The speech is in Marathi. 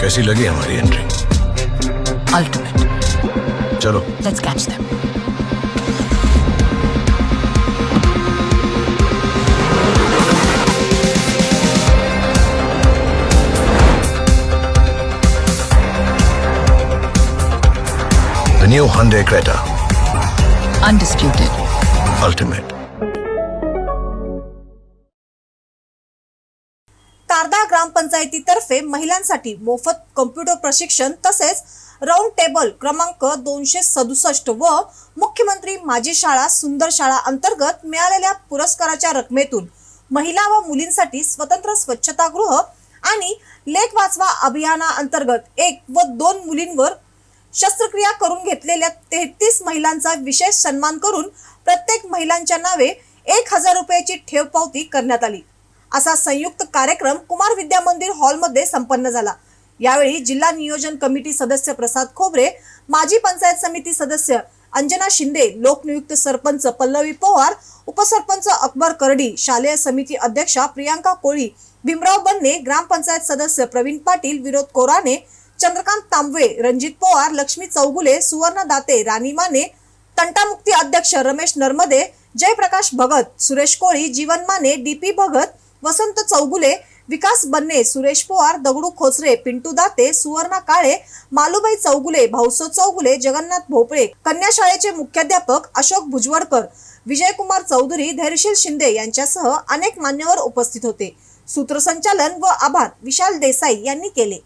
कैसी लगी हमारी एंट्री Ultimate. चलो Let's catch them. The new Hyundai Creta Undisputed. Ultimate. Sharada ग्रामपंचायतीतर्फे महिलांसाठी मोफत कम्प्युटर प्रशिक्षण तसेच राऊंड टेबल क्रमांक दोनशे सदुसष्ट व मुख्यमंत्री माझी शाळा सुंदर शाळा अंतर्गत मिळालेल्या पुरस्काराच्या रकमेतून महिला व मुलींसाठी स्वतंत्र स्वच्छतागृह आणि लेख वाचवा अभियाना अंतर्गत एक व दोन मुलींवर शस्त्रक्रिया करून घेतलेल्या तेहतीस महिलांचा विशेष सन्मान करून प्रत्येक महिलांच्या नावे एक हजार रुपयाची ठेव पावती करण्यात आली. असा संयुक्त कार्यक्रम कुमार विद्या मंदिर हॉलमध्ये संपन्न झाला. यावेळी जिल्हा नियोजन कमिटी सदस्य प्रसाद खोबरे माजी पंचायत समिती सदस्य अंजना शिंदे लोकनियुक्त सरपंच पल्लवी पवार उपसरपंच अकबर करडी शालेय समिती अध्यक्षा प्रियांका कोळी भीमराव बन्ने ग्रामपंचायत सदस्य प्रवीण पाटील विनोद कोराने चंद्रकांत तांबवे रणजित पवार लक्ष्मी चौगुले सुवर्ण दाते राणी माने तंटामुक्ती अध्यक्ष रमेश नर्मदे जयप्रकाश भगत सुरेश कोळी जीवन माने डी पी भगत वसंत चौगुले विकास बन्ने सुरेश पवार दगडू खोचरे पिंटू दाते सुवर्णा काळे मालुबाई चौगुले भाऊसो चौगुले जगन्नाथ भोपळे कन्या शाळेचे मुख्याध्यापक अशोक भुजवडकर विजयकुमार चौधरी धैर्यशील शिंदे यांच्यासह अनेक मान्यवर उपस्थित होते. सूत्रसंचालन व आभार विशाल देसाई यांनी केले.